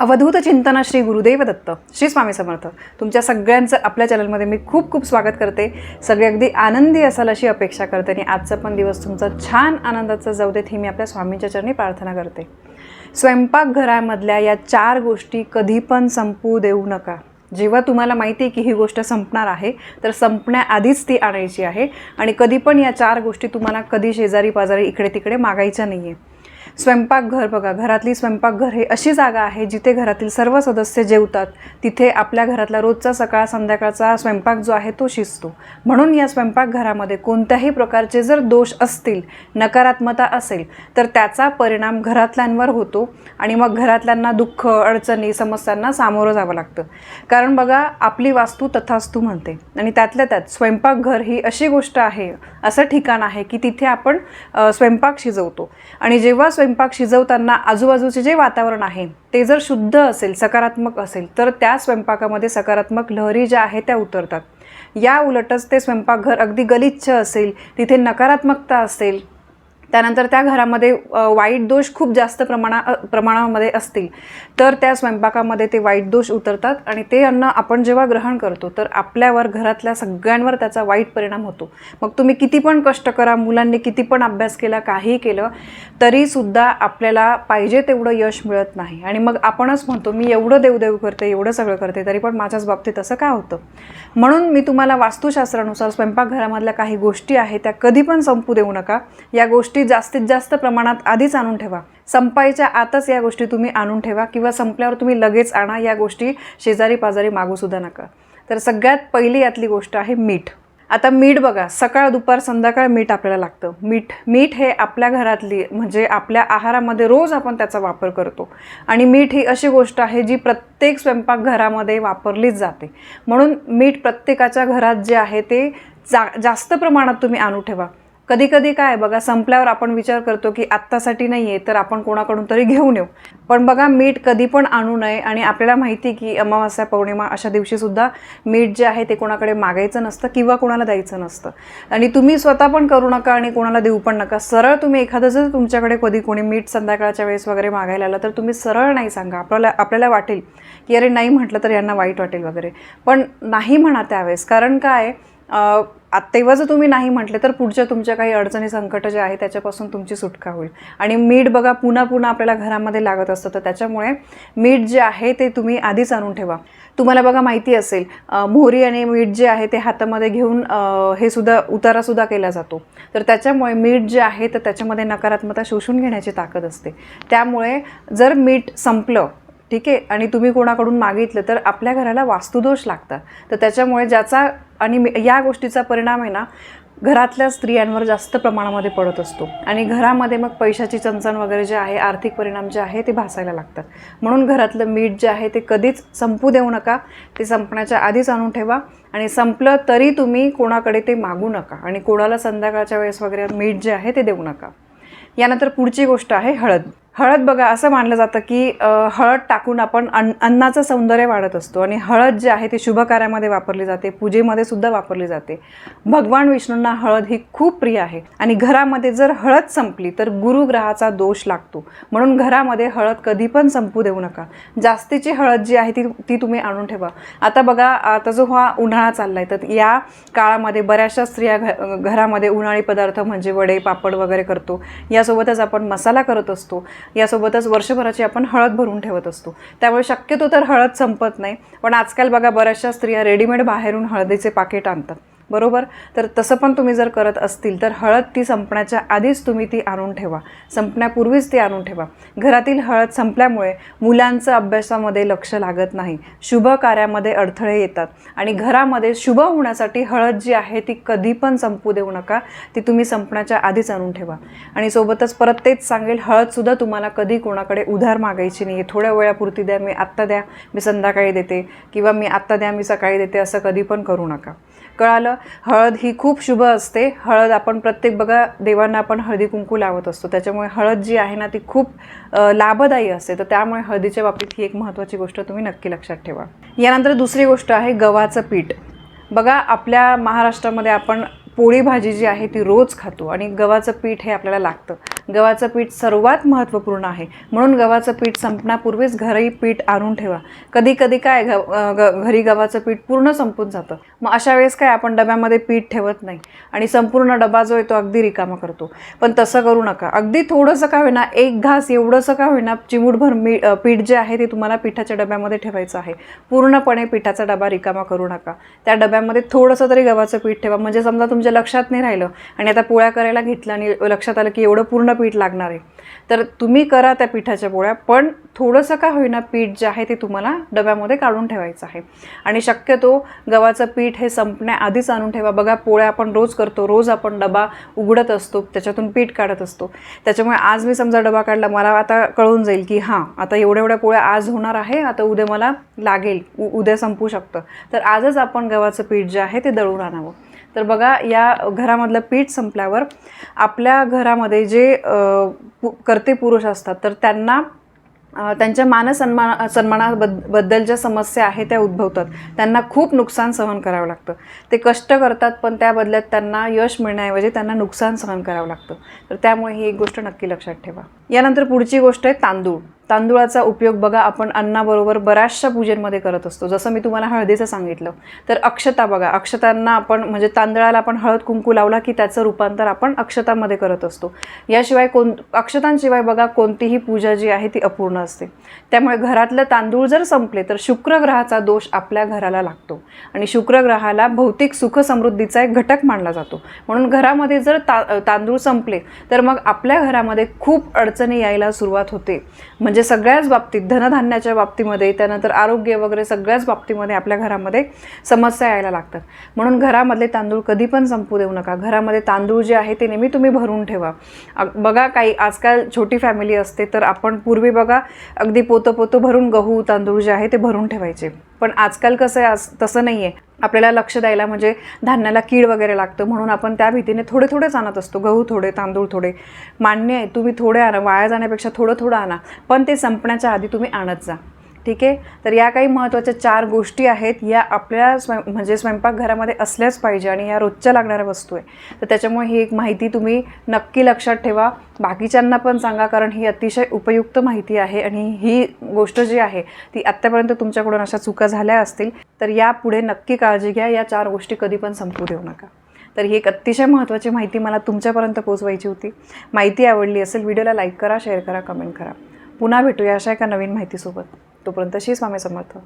अवधूत चिंतन श्री गुरुदेव दत्त श्री स्वामी समर्थ. तुमच्या सगळ्यांचं आपल्या चॅनलमध्ये मी खूप खूप स्वागत करते. सगळे अगदी आनंदी असाल अशी अपेक्षा करते आणि आजचा पण दिवस तुमचा छान आनंदाचा जाऊ देत ही मी आपल्या स्वामींच्या चरणी प्रार्थना करते. स्वयंपाकघरामधल्या या चार गोष्टी कधी पण संपू देऊ नका. जेव्हा तुम्हाला माहिती आहे की ही गोष्ट संपणार आहे तर संपण्याआधीच ती आणायची आहे आणि कधी पण या चार गोष्टी तुम्हाला कधी शेजारी पाजारी इकडे तिकडे मागायच्या नाही आहे स्वयंपाकघर बघा घरातली स्वयंपाकघर हे अशी जागा आहे जिथे घरातील सर्व सदस्य जेवतात. तिथे आपल्या घरातला रोजचा सकाळ संध्याकाळचा स्वयंपाक जो आहे तो शिजतो. म्हणून या स्वयंपाकघरामध्ये कोणत्याही प्रकारचे जर दोष असतील नकारात्मकता असेल तर त्याचा परिणाम घरातल्यांवर होतो आणि मग घरातल्यांना दुःख अडचणी समस्यांना सामोरं जावं लागतं. कारण बघा आपली वास्तू तथास्तू म्हणते आणि त्यातल्या त्यात स्वयंपाकघर ही अशी गोष्ट आहे असं ठिकाण आहे की तिथे आपण स्वयंपाक शिजवतो. आणि जेव्हा स्वयंपाक शिजवताना आजूबाजूचे जे वातावरण आहे ते जर शुद्ध असेल सकारात्मक असेल तर त्या स्वयंपाकामध्ये सकारात्मक लहरी ज्या आहेत त्या उतरतात. या उलटच ते स्वयंपाकघर अगदी गलिच्छ असेल तिथे नकारात्मकता असेल त्यानंतर त्या घरामध्ये वाईट दोष खूप जास्त प्रमाणा प्रमाणामध्ये असतील. तर त्या स्वयंपाकामध्ये ते वाईट दोष उतरतात आणि ते अन्न आपण जेव्हा ग्रहण करतो तर आपल्यावर घरातल्या सगळ्यांवर त्याचा वाईट परिणाम होतो. मग तुम्ही किती पण कष्ट करा मुलांनी किती पण अभ्यास केला काही केलं तरीसुद्धा आपल्याला पाहिजे तेवढं यश मिळत नाही. आणि मग आपणच म्हणतो मी एवढं देवदेव करते एवढं सगळं करते तरी पण माझ्याच बाबतीत असं का होतं? म्हणून मी तुम्हाला वास्तुशास्त्रानुसार स्वयंपाकघरामधल्या काही गोष्टी आहेत त्या कधी पण संपू देऊ नका. या गोष्टी जास्तीत जास्त प्रमाणात आधीच आणून ठेवा. संपायच्या आतच या गोष्टी तुम्ही आणून ठेवा किंवा संपल्यावर तुम्ही लगेच आणा या गोष्टी शेजारी पाजारी मागूसुद्धा नका. तर सगळ्यात पहिली यातली गोष्ट आहे मीठ. आता मीठ बघा सकाळ दुपार संध्याकाळ मीठ आपल्याला लागतं. मीठ मीठ हे आपल्या घरातली म्हणजे आपल्या आहारामध्ये रोज आपण त्याचा वापर करतो. आणि मीठ ही अशी गोष्ट आहे जी प्रत्येक स्वयंपाकघरामध्ये वापरलीच जाते. म्हणून मीठ प्रत्येकाच्या घरात जे आहे ते जा जास्त प्रमाणात तुम्ही आणू ठेवा. कधी कधी काय बघा संपल्यावर आपण विचार करतो की आत्तासाठी नाही आहे तर आपण कोणाकडून तरी घेऊन येऊ. पण बघा मीठ कधी पण आणू नये आणि आपल्याला माहिती की अमावास्या पौर्णिमा अशा दिवशीसुद्धा मीठ जे आहे ते कोणाकडे मागायचं नसतं किंवा कोणाला द्यायचं नसतं. आणि तुम्ही स्वतः पण करू नका आणि कोणाला देऊ पण नका. सरळ तुम्ही एखादं जर तुमच्याकडे कधी कोणी मीठ संध्याकाळच्या वेळेस वगैरे मागायला आलं तर तुम्ही सरळ नाही सांगा. आपल्याला आपल्याला वाटेल की अरे नाही म्हटलं तर यांना वाईट वाटेल वगैरे. पण नाही म्हणा त्यावेळेस. कारण काय तेव्हा जर तुम्ही नाही म्हटले तर पुढच्या तुमच्या काही अडचणी संकट जे आहे त्याच्यापासून तुमची सुटका होईल. आणि मीठ बघा पुन्हा पुन्हा आपल्याला घरामध्ये लागत असतं. तर त्याच्यामुळे मीठ जे आहे ते तुम्ही आधीच आणून ठेवा. तुम्हाला बघा माहिती असेल मोहरी आणि मीठ जे आहे ते हातामध्ये घेऊन हे सुद्धा उतारासुद्धा केला जातो. तर त्याच्यामुळे मीठ जे आहे तर त्याच्यामध्ये नकारात्मकता शोषून घेण्याची ताकद असते. त्यामुळे जर मीठ संपलं ठीक आहे? आणि तुम्ही कोणाकडून मागितलं तर आपल्या घराला वास्तुदोष लागतात. तर त्याच्यामुळे ज्याचा आणि मी- या गोष्टीचा परिणाम आहे ना घरातल्या स्त्रियांवर जास्त प्रमाणामध्ये पडत असतो. आणि घरामध्ये मग पैशाची चणचण वगैरे जे आहे आर्थिक परिणाम जे आहे ते भासायला लागतात. म्हणून घरातलं मीठ जे आहे ते कधीच संपू देऊ नका. ते संपण्याच्या आधीच आणून ठेवा. आणि संपलं तरी तुम्ही कोणाकडे ते मागू नका. आणि कोणाला संध्याकाळच्या वेळेस वगैरे मीठ जे आहे ते देऊ नका. यानंतर पुढची गोष्ट आहे हळद. हळद बघा असं मानलं जातं की हळद टाकून आपण अन्न अन्नाचं सौंदर्य वाढत असतो आणि हळद जी आहे ती शुभकार्यामध्ये वापरली जाते पूजेमध्ये सुद्धा वापरली जाते. भगवान विष्णूंना हळद ही खूप प्रिय आहे आणि घरामध्ये जर हळद संपली तर गुरुग्रहाचा दोष लागतो. म्हणून घरामध्ये हळद कधी पण संपू देऊ नका. जास्तीची हळद जी आहे ती ती तुम्ही आणून ठेवा. आता बघा आता जो हा उन्हाळा चाललाय तर या काळामध्ये बऱ्याचशा स्त्रिया घ घरामध्ये उन्हाळी पदार्थ म्हणजे वडे पापड वगैरे करतो. यासोबतच आपण मसाला करत असतो. यासोबतच वर्षभराची आपण हळद भरून ठेवत असतो. त्यामुळे शक्यतो तर हळद संपत नाही. पण आजकाल बघा बऱ्याचशा स्त्रिया रेडीमेड बाहेरून हळदीचे पाकिट आणतात. बरोबर? तर तसं पण तुम्ही जर करत असतील तर हळद ती संपण्याच्या आधीच तुम्ही ती आणून ठेवा. संपण्यापूर्वीच ती आणून ठेवा. घरातील हळद संपल्यामुळे मुलांचं अभ्यासामध्ये लक्ष लागत नाही. शुभ कार्यामध्ये अडथळे येतात. आणि घरामध्ये शुभ होण्यासाठी हळद जी आहे ती कधी पण संपू देऊ नका. ती तुम्ही संपण्याच्या आधीच आणून ठेवा. आणि सोबतच परत तेच सांगेल हळदसुद्धा तुम्हाला कधी कोणाकडे उधार मागायची नाही थोड्या वेळापुरती द्या मी आत्ता द्या मी संध्याकाळी देते. किंवा मी आत्ता द्या मी सकाळी देते असं कधी पण करू नका. कळालं. हळद ही खूप शुभ असते. हळद आपण प्रत्येक बघा देवांना आपण हळदी कुंकू लावत असतो. त्याच्यामुळे हळद जी आहे ना ती खूप लाभदायी असते. तर त्यामुळे हळदीच्या बाबतीत ही एक महत्त्वाची गोष्ट तुम्ही नक्की लक्षात ठेवा. यानंतर दुसरी गोष्ट आहे गव्हाचं पीठ. बघा आपल्या महाराष्ट्रामध्ये आपण पोळी भाजी जी आहे ती रोज खातो आणि गव्हाचं पीठ हे आपल्याला लागतं. गव्हाचं पीठ सर्वात महत्त्वपूर्ण आहे. म्हणून गव्हाचं पीठ संपण्यापूर्वीच घरी पीठ आणून ठेवा. कधी कधी काय घ ग- घरी गव्हाचं पीठ पूर्ण संपून जातं. मग अशा वेळेस काय आपण डब्यामध्ये पीठ ठेवत नाही. आणि संपूर्ण डबा जो आहे तो अगदी रिकामा करतो. पण तसं करू नका. अगदी थोडंसं का होईना एक घास एवढंसं का होईना चिमूटभर मी पीठ जे आहे ते तुम्हाला पिठाच्या डब्यामध्ये ठेवायचं आहे. पूर्णपणे पिठाचा डबा रिकामा करू नका. त्या डब्यामध्ये थोडंसं तरी गव्हाचं पीठ ठेवा. म्हणजे समजा तुमच्या लक्षात नाही राहिलं आणि आता पोळ्या करायला घेतलं आणि लक्षात आलं की एवढं पूर्ण पीठ लागणार आहे. तर तुम्ही करा त्या पिठाच्या पोळ्या पण थोडंसं का होईना पीठ जे आहे ते तुम्हाला डब्यामध्ये काढून ठेवायचं आहे. आणि शक्यतो गव्हाचं पीठ हे संपण्याआधीच आणून ठेवा. बघा पोळ्या आपण रोज करतो रोज आपण डबा उघडत असतो त्याच्यातून पीठ काढत असतो. त्याच्यामुळे आज मी समजा डबा काढला मला आता कळून जाईल की हां आता एवढ्या एवढ्या पोळ्या आज होणार आहे आता उद्या मला लागेल उ उद्या संपू शकतं. तर आजच आपण गव्हाचं पीठ जे आहे ते दळून आणावं. तर बघा या घरामधलं पीठ संपल्यावर आपल्या घरामध्ये जे पु करते पुरुष असतात तर त्यांना त्यांच्या मानसन्मान सन्मानाबद्दबद्दल ज्या समस्या आहे त्या उद्भवतात. त्यांना खूप नुकसान सहन करावं लागतं. ते कष्ट करतात पण त्या बदल्यात त्यांना यश मिळण्याऐवजी त्यांना नुकसान सहन करावं लागतं. तर त्यामुळे ही एक गोष्ट नक्की लक्षात ठेवा. यानंतर पुढची गोष्ट आहे तांदूळ. तांदूळाचा उपयोग बघा आपण अन्नाबरोबर बऱ्याचशा पूजेमध्ये करत असतो. जसं मी तुम्हाला हळदीचं सांगितलं तर अक्षता बघा अक्षतांना आपण म्हणजे तांदळाला आपण हळद कुंकू लावला की त्याचं रूपांतर आपण अक्षतामध्ये करत असतो. याशिवाय कोण अक्षतांशिवाय बघा कोणतीही पूजा जी आहे ती अपूर्ण असते. त्यामुळे घरातलं तांदूळ जर संपले तर शुक्रग्रहाचा दोष आपल्या घराला लागतो. आणि शुक्रग्रहाला भौतिक सुख समृद्धीचा एक घटक मानला जातो. म्हणून घरामध्ये जर ता तांदूळ संपले तर मग आपल्या घरामध्ये खूप अडचणी यायला सुरुवात होते. म्हणजे म्हणजे सगळ्याच बाबतीत धनधान्याच्या बाबतीमध्ये त्यानंतर आरोग्य वगैरे सगळ्याच बाबतीमध्ये आपल्या घरामध्ये समस्या यायला लागतात. म्हणून घरामधले तांदूळ कधी पण संपू देऊ नका. घरामध्ये तांदूळ जे आहे ते नेहमी तुम्ही भरून ठेवा. बघा काही आजकाल छोटी फॅमिली असते तर आपण पूर्वी बघा अगदी पोतं पोतं भरून गहू तांदूळ जे आहे ते भरून ठेवायचे. पण आजकाल कसं आहे आज तसं नाही आहे आपल्याला लक्ष द्यायला म्हणजे धान्याला कीड वगैरे लागतं म्हणून आपण त्या भीतीने थोडे थोडेच आणत असतो. गहू थोडे तांदूळ थोडे. मान्य आहे तुम्ही थोडे आणा वाया जाण्यापेक्षा थोडं थोडं आणा पण ते संपण्याच्या आधी तुम्ही आणत जा. ठीक आहे? तर या काही महत्त्वाच्या चार गोष्टी आहेत. या आपल्या स्वयं म्हणजे स्वयंपाकघरामध्ये असल्याच पाहिजे आणि या रोजच्या लागणाऱ्या वस्तू आहे. तर त्याच्यामुळे ही एक माहिती तुम्ही नक्की लक्षात ठेवा. बाकीच्यांना पण सांगा कारण ही अतिशय उपयुक्त माहिती आहे आणि ही गोष्ट जी आहे ती आत्तापर्यंत तुमच्याकडून अशा चुका झाल्या असतील. तर यापुढे नक्की काळजी घ्या. या चार गोष्टी कधी पण संपू देऊ नका. तर ही एक अतिशय महत्त्वाची माहिती मला तुमच्यापर्यंत पोचवायची होती. माहिती आवडली असेल व्हिडिओला लाईक करा शेअर करा कमेंट करा. पुन्हा भेटूया अशा एका नवीन माहितीसोबत. तोपर्यंत श्री स्वामी समर्थ.